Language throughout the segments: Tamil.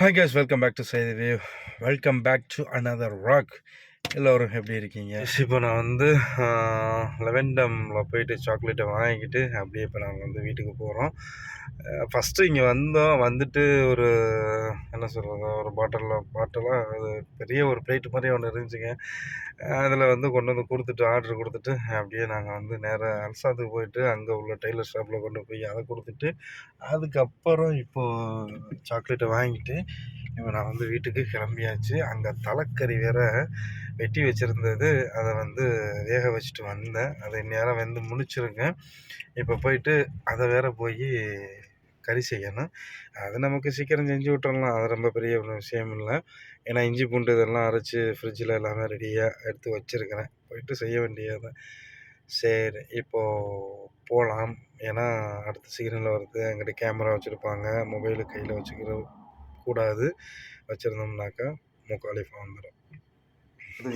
Hi guys welcome back to Saidev welcome back to another rock எல்லோரும் எப்படி இருக்கீங்க? இப்போ நான் வந்து லெவெண்டமில் போயிட்டு சாக்லேட்டை வாங்கிக்கிட்டு அப்படியே இப்போ நாங்கள் வந்து வீட்டுக்கு போகிறோம் ஃபஸ்ட்டு இங்கே வந்தோம் வந்துட்டு ஒரு என்ன சொல்கிறது ஒரு பாட்டிலில் பாட்டிலாக அது பெரிய ஒரு பிளேட்டு மாதிரி ஒன்று இருந்துச்சுங்க. அதில் வந்து கொண்டு வந்து கொடுத்துட்டு ஆர்டர் கொடுத்துட்டு அப்படியே நாங்கள் வந்து நேராக அல்சாத்துக்கு போயிட்டு அங்கே உள்ள டெய்லர் ஷாப்பில் கொண்டு போய் அதை கொடுத்துட்டு அதுக்கப்புறம் இப்போது சாக்லேட்டை வாங்கிட்டு இப்போ நான் வந்து வீட்டுக்கு கிளம்பியாச்சு. அங்கே தலைக்கறி வேற வெட்டி வச்சுருந்தது. அதை வந்து வேக வச்சுட்டு வந்தேன். அதை நேரம் வந்து முடிச்சிருக்கேன். இப்போ போயிட்டு அதை வேற போய் கறி செய்யணும். அது நமக்கு சீக்கிரம் செஞ்சு விட்டுறலாம். அது ரொம்ப பெரிய ஒரு விஷயம் இல்லை. ஏன்னா இஞ்சி பூண்டு இதெல்லாம் அரைச்சி ஃப்ரிட்ஜில் எல்லாமே ரெடியாக எடுத்து வச்சுருக்கிறேன். போயிட்டு செய்ய வேண்டியது. சரி இப்போது போகலாம் ஏன்னா அடுத்த சிக்னலில் வருது. எங்கிட்ட கேமரா வச்சுருப்பாங்க. மொபைலு கையில் வச்சுக்கிற கூடாது. வச்சுருந்தோம்னாக்கா முக்காலி வந்துடும்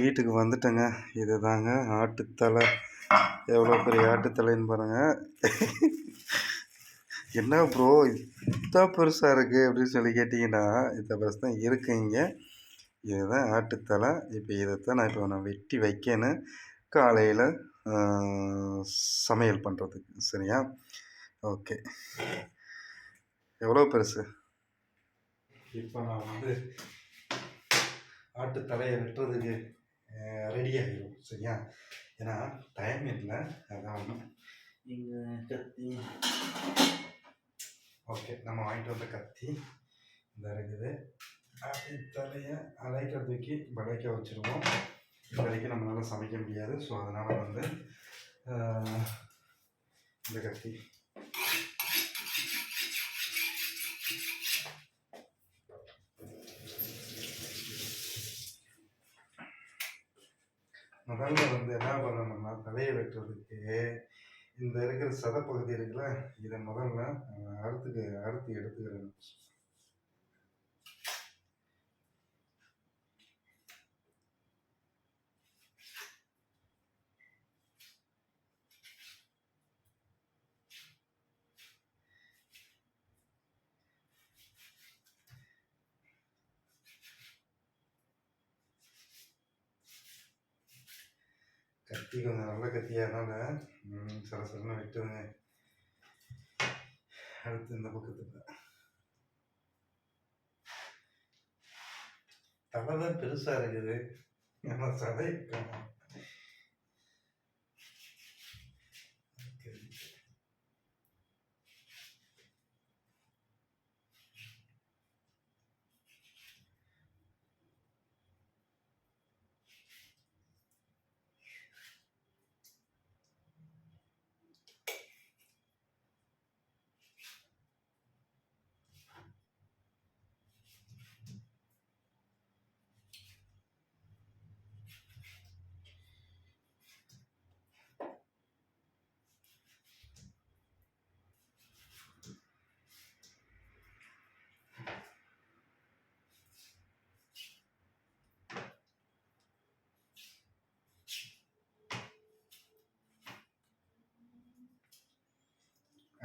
வீட்டுக்கு வந்துட்டேங்க. இது தாங்க ஆட்டுத்தலை. எவ்வளோ பெரிய ஆட்டுத்தலைன்னு பாருங்கள் என்ன ப்ரோ இதான் பெருசாக இருக்குது அப்படின்னு சொல்லி கேட்டிங்கன்னா இந்த பெருசு தான் இருக்குங்க. இதுதான் ஆட்டுத்தலை இப்போ இதைத்தான் நான் இப்போ நான் வெட்டி வைக்கணும் காலையில் சமையல் பண்ணுறதுக்கு சரியா? ஓகே. எவ்வளோ பெருசு? இப்போ நான் வந்து ஆட்டு தலையை வெட்டுறதுக்கு ரெடி ஆகிடும் சரியா? ஏன்னா டைம் இல்லை. அதான் ஒன்று இங்கே கத்தி ஓகே நம்ம வாங்கிட்டு வந்த கத்தி. இந்த இருக்குது. தலையை அலைக்க தூக்கி வளைக்க வச்சுருவோம் இப்போதைக்கு நம்மளால் சமைக்க முடியாது. ஸோ அதனால் வந்து இந்த கத்தி. முதல்ல வந்து என்ன பண்ணணும்னா தலையை வெட்டுறதுக்கு இந்த இருக்கிற சதப்பகுதி இருக்குல்ல இதை முதல்ல அஹ், அறுத்துக்கு அறுத்து எடுத்துக்கிறேன். கத்தி கொஞ்சம் நல்ல கத்தியானால சர சரன்னு வெட்டுங்க அடுத்து இந்த பக்கத்துக்கு தலை தான் பெருசாக இருக்குது. ஏன்னா சதை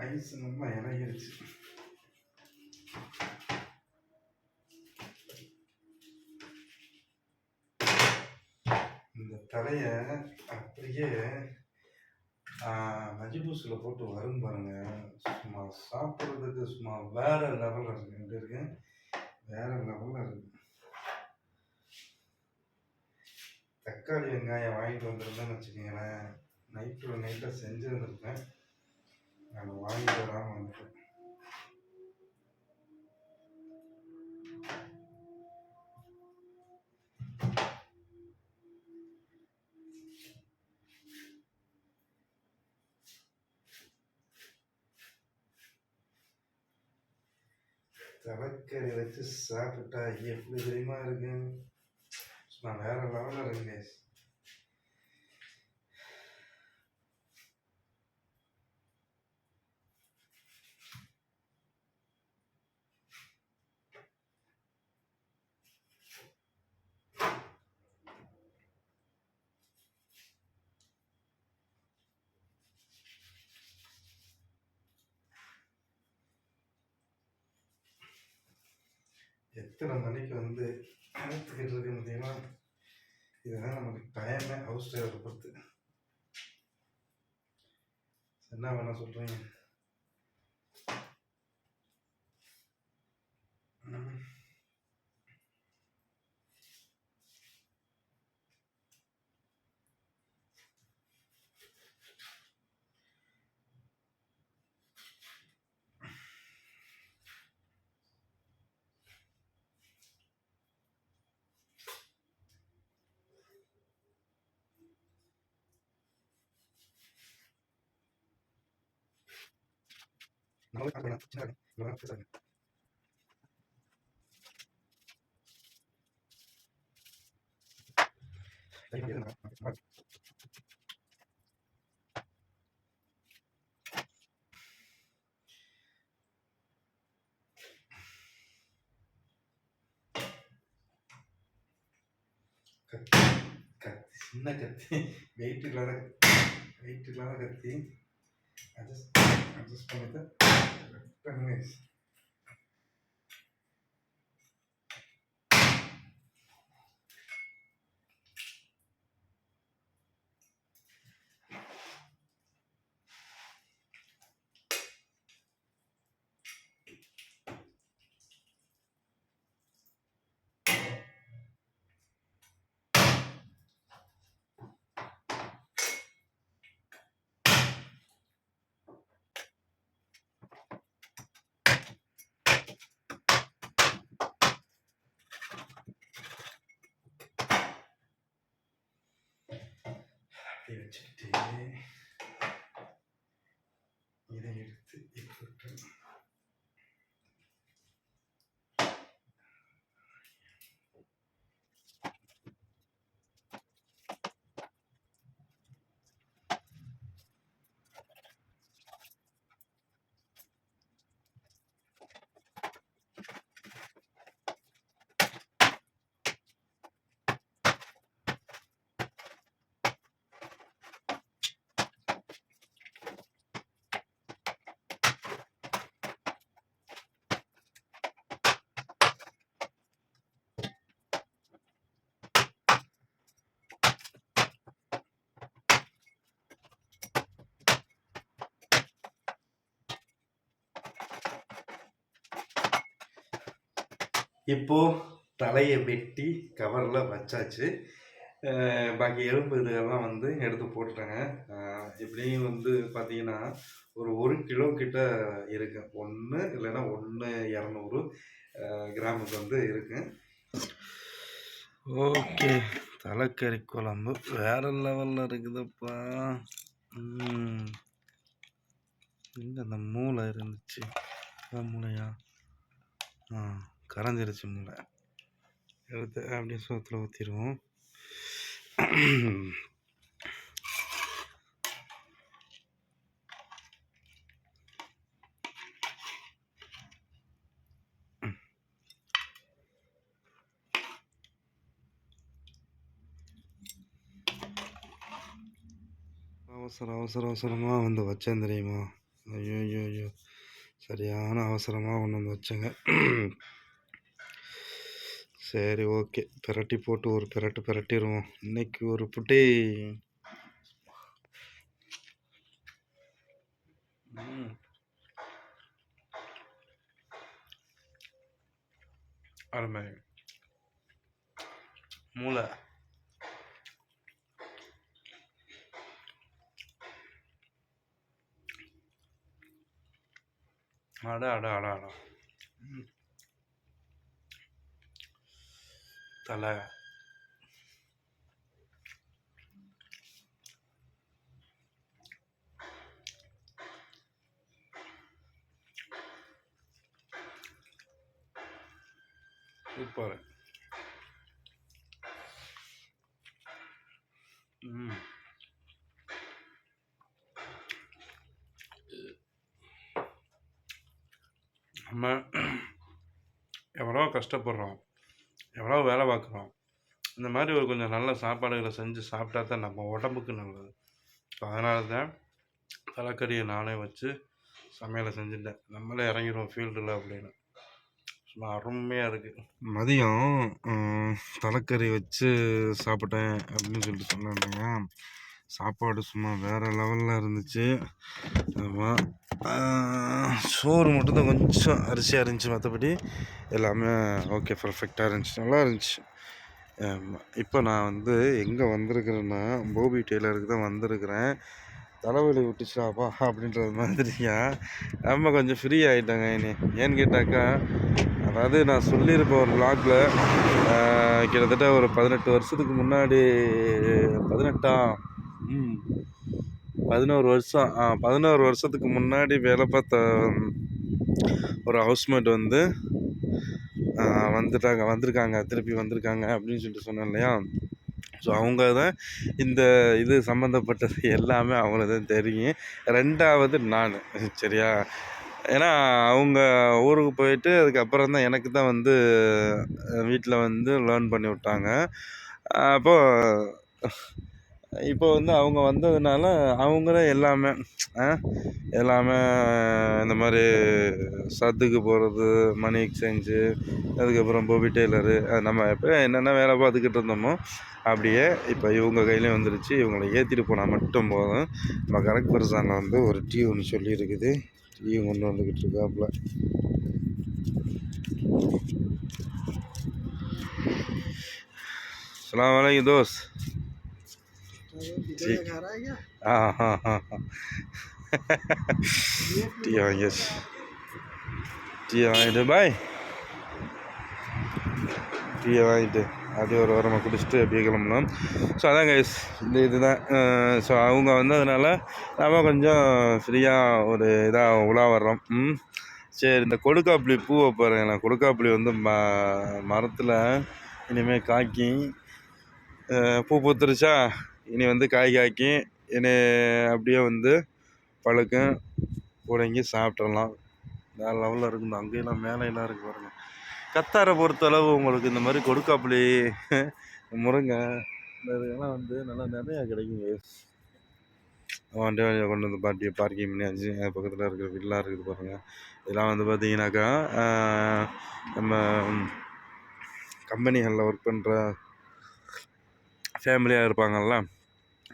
ஐஸ் ரொம்ப இறங்கிருச்சு. இந்த தலையை அப்படியே மஜிபூஸில் போட்டு வரும் பாருங்க. சும்மா சாப்பிட்றதுக்கு சும்மா வேற லெவலில் இருக்கு. எப்படி இருக்கு? வேற லெவலில் இருக்கு. தக்காளி வெங்காயம் வாங்கிட்டு வந்திருந்தேன்னு வச்சுக்கோங்களேன். நைட்டு நைட்டாக செஞ்சுருந்துருப்பேன். நான் வாங்கிட்டு வராமல் வந்துட்டேன் தலைக்கறி வச்சு சாப்பிட்டா எப்படி தெரியுமா இருக்கு? சும்மா வேற லெவலில் இருக்கு எத்தனை மணிக்கு வந்து அழுத்துக்கிட்டு இருக்கு பார்த்தீங்கன்னா இதெல்லாம் நமக்கு டைமே ஹவுஸ் டிரைவரை பொறுத்து. என்ன வேணால் சொல்கிறீங்க நம்மளே பார்க்க வேணாம் சின்ன வேலை இவ்வளோ பேசாங்க சரி, பண்ணி இருங்க. ஆ, ஆ. கத்தி கத்தி சின்ன கத்தி வெயிட் இல்லாத வெயிட் இல்லாத கத்தி அட்ஜஸ்ட் அட்ஜஸ்ட் பண்ணிட்டு பண்ணுங்க அப்படி வச்சுக்கிட்டு இதை எடுத்து இப்படி இப்போது தலையை வெட்டி கவரில் வச்சாச்சு. பாக்கி எலும்பு இதெல்லாம் வந்து எடுத்து போட்டுட்டாங்க. எப்படியும் வந்து பார்த்தீங்கன்னா ஒரு ஒரு கிலோ கிட்ட இருக்கு. ஒன்று இல்லைன்னா ஒன்று இரநூறு கிராமுக்கு வந்து இருக்கு. ஓகே. தலைக்கறி குழம்பு வேற லெவலில் இருக்குதுப்பா. எங்கே அந்த மூளை இருந்துச்சு? மூளையா? ஆ. கரைஞ்சிருச்சு மூளை. எடுத்து அப்படியே சோத்தில் ஊற்றிடுவோம் அவசர அவசர அவசரமாக வந்து வச்சேன் தெரியுமா? ஐயோ ஐயோ ஐயோ. சரியான அவசரமாக ஒன்று வந்து வச்சேங்க. சரி ஓகே. பிரட்டி போட்டு ஒரு பிரட்டு பிரட்டிடுவோம் இன்னைக்கு ஒரு புட்டி. அருமை. மூளை. அட அட அட அட. தலை. சூப்பர் ம். நம்ம எவ்வளோ கஷ்டப்படுறோம். எவ்வளோ வேலை பார்க்குறோம். இந்த மாதிரி ஒரு கொஞ்சம் நல்ல சாப்பாடுகளை செஞ்சு சாப்பிட்டா தான் நம்ம உடம்புக்கு நல்லது. ஸோ அதனால தான் தலைக்கறியை நானே வச்சு சமையலை செஞ்சுட்டேன். நம்மளே இறங்கிடுவோம் ஃபீல்டில் அப்படின்னு. சும்மா அருமையாக இருக்குது மதியம் தலைக்கறி வச்சு சாப்பிட்டேன் அப்படின்னு சொல்லிட்டு சொன்னாங்க சாப்பாடு சும்மா வேறு லெவலில் இருந்துச்சு. ஆமாம் சோறு மட்டும்தான் கொஞ்சம் அரிசியாக இருந்துச்சு மற்றபடி எல்லாமே ஓகே பர்ஃபெக்டாக இருந்துச்சு. நல்லா இருந்துச்சு. ஆமாம் இப்போ நான் வந்து எங்கே வந்திருக்கிறேன்னா போபி டெய்லருக்கு தான் வந்திருக்கிறேன். தலைவலி விட்டுச்சுடாப்பா அப்படின்றது மாதிரியா? நம்ம கொஞ்சம் ஃப்ரீ ஆகிட்டாங்க இனி. ஏன்னு கேட்டாக்கா அதாவது நான் சொல்லியிருப்பேன் ஒரு vlogல, கிட்டத்தட்ட ஒரு பதினெட்டு வருஷத்துக்கு முன்னாடி பதினெட்டாம் பதினோரு வருஷம் ஆ பதினோரு வருஷத்துக்கு முன்னாடி வேலை பார்த்த ஒரு ஹவுஸ்மேட் வந்து வந்துட்டாங்க வந்திருக்காங்க திருப்பி வந்திருக்காங்க அப்படின்னு சொல்லிட்டு சொன்னேன் இல்லையா? ஸோ அவங்க தான் இந்த இது சம்மந்தப்பட்டது எல்லாமே அவங்களுக்கு தான் தெரியும். ரெண்டாவது நான் சரியா? ஏன்னா அவங்க ஊருக்கு போயிட்டு அதுக்கப்புறம் தான் எனக்கு தான் வந்து வீட்டில் வந்து லேர்ன் பண்ணி விட்டாங்க. அப்போது இப்போ வந்து அவங்க வந்ததுனால அவங்களே எல்லாமே எல்லாமே இந்த மாதிரி சத்துக்கு போகிறது மணி எக்ஸ்சேஞ்சு அதுக்கப்புறம் போபி டெய்லரு அது நம்ம எப்போ என்னென்ன வேலை பார்த்துக்கிட்டு இருந்தோமோ அப்படியே இப்போ இவங்க கையிலையும் வந்துருச்சு. இவங்களை ஏற்றிட்டு போனால் மட்டும் போதும். நம்ம கரெக்ட் பெருசாங்க வந்து ஒரு டீ ஒன்று சொல்லியிருக்குது. டீ கொண்டு வந்துக்கிட்டு இருக்காப்புல. சலாம் வலைக்கு தோஸ். ठीक हाँ हाँ हाँ हाँ टी வாங்கியாச்சு டீ வாங்கிட்டு பாய் டீயை வாங்கிட்டு அப்படியே ஒரு வாரமாக குடிச்சிட்டு அப்படியே கிளம்பலாம் ஸோ அதான் கைஸ் இந்த இதுதான் ஸோ அவங்க வந்ததுனால நம்ம கொஞ்சம் ஃப்ரீயாக ஒரு இதாக உலா வர்றோம் ம் சரி இந்த கொடுக்காப்புளி பூவை பாருங்களேன் கொடுக்காப்புளி வந்து ம மரத்தில் இனிமேல் காய்க்கி அஹ் பூ பூத்துருச்சா இனி வந்து காய் காய்க்கும். இனி அப்படியே வந்து பழுக்கும். பிடுங்கி சாப்பிட்றலாம் வேறு லெவலில் இருக்குது. அங்கேயெல்லாம் மேலையெல்லாம் இருக்குது பாருங்கள் கத்தாரை பொறுத்தளவு உங்களுக்கு இந்த மாதிரி கொடுக்காப்புளி. முருங்கை. இந்த இதெல்லாம் வந்து நல்லா நிறையா கிடைக்குங்க. வண்டி வண்டியை கொண்டு வந்து பாட்டி பார்க்கிங் பண்ணியாச்சு அது பக்கத்தில் இருக்கிற வீடெலாம் இருக்குது பாருங்கள் இதெல்லாம் வந்து பார்த்தீங்கன்னாக்கா நம்ம கம்பெனிகளில் ஒர்க் பண்ணுற ஃபேமிலியாக இருப்பாங்கள்ல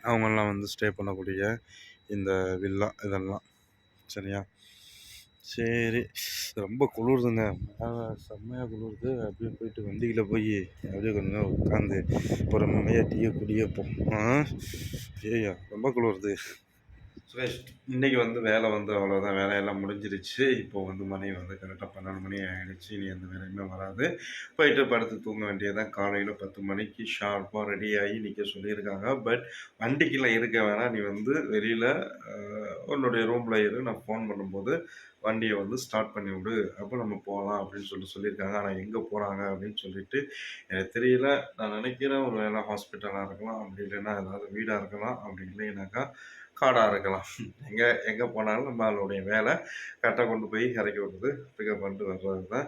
அவங்கெல்லாம் வந்து ஸ்டே பண்ணக்கூடிய இந்த வில்லா இதெல்லாம். சரியா? சரி. ரொம்ப குளிருதுங்க. மேலே செம்மையாக குளிருது. அப்படியே போயிட்டு வண்டியில் போய் அப்படியே கொஞ்ச நேரம் உட்காந்து பொறுமையாக டீயை குடியப்போம். ஆ? ஐயா ரொம்ப குளிருது. சுரேஷ் இன்றைக்கி வந்து வேலை வந்து அவ்வளோதான் வேலையெல்லாம் முடிஞ்சிருச்சு. இப்போது வந்து மணி வந்து கரெக்டாக பன்னெண்டு மணி ஆகிடுச்சு இனி எந்த வேலையுமே வராது. போயிட்டு படுத்து தூங்க வேண்டியதான் காலையில் பத்து மணிக்கு ஷார்ப்பாக ரெடி ஆகி நிற்க சொல்லியிருக்காங்க. பட் வண்டிக்கெல்லாம் இருக்க வேணாம். நீ வந்து வெளியில் உன்னுடைய ரூமில் இரு. நான் ஃபோன் பண்ணும்போது வண்டியை வந்து ஸ்டார்ட் பண்ணி விடு. அப்போ நம்ம போகலாம் அப்படின்னு சொல்லி சொல்லியிருக்காங்க. ஆனால் எங்கே போகிறாங்க அப்படின்னு சொல்லிட்டு எனக்கு தெரியல. நான் நினைக்கிறேன் ஒரு வேலை ஹாஸ்பிட்டலாக இருக்கலாம். அப்படி இல்லைன்னா ஏதாவது வீடாக இருக்கலாம். அப்படி இல்லைனாக்கா காடாக இருக்கலாம். எங்கே எங்கே போனாலும் நம்மளுடைய வேலை கரெக்டாக கொண்டு போய் இறக்கி விடுறது பிக்கப் பண்ணிட்டு வர்றது தான்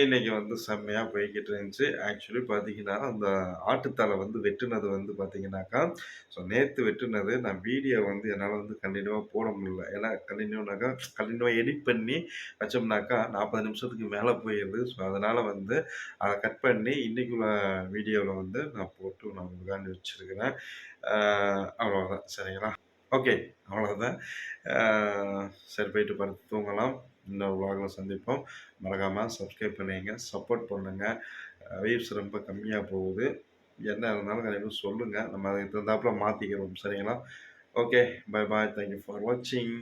இன்றைக்கி வந்து செம்மையாக போய்கிட்டு இருந்துச்சு. ஆக்சுவலி பார்த்தீங்கன்னா அந்த ஆட்டுத்தலை வந்து வெட்டுனது வந்து பார்த்தீங்கன்னாக்கா ஸோ நேற்று வெட்டுனது நான் வீடியோ வந்து என்னால் வந்து கண்டினியூவாக போட முடியல. ஏன்னா கண்டினியூனாக்கா கண்டினியூவாக எடிட் பண்ணி வச்சோம்னாக்கா நாற்பது நிமிஷத்துக்கு மேலே போயிடுது ஸோ அதனால் வந்து அதை கட் பண்ணி இன்றைக்குள்ள வீடியோவில் வந்து நான் போட்டு நான் உட்காந்து வச்சுருக்கிறேன். அவ்வளோதான் சரிங்களா? ஓகே அவ்வளோதான் சரி போயிட்டு படுத்து தூங்கலாம். இன்னொரு விலாகில் சந்திப்போம். மறக்காமல் சப்ஸ்கிரைப் பண்ணிங்க. சப்போர்ட் பண்ணுங்கள் வீவ்ஸ் ரொம்ப கம்மியாக போகுது. என்ன இருந்தாலும் கண்டிப்பாக சொல்லுங்கள் நம்ம அதுக்கு தகுந்தாப்புல மாற்றிக்கிறோம் சரிங்களா? Okay bye bye thank you for வாட்சிங்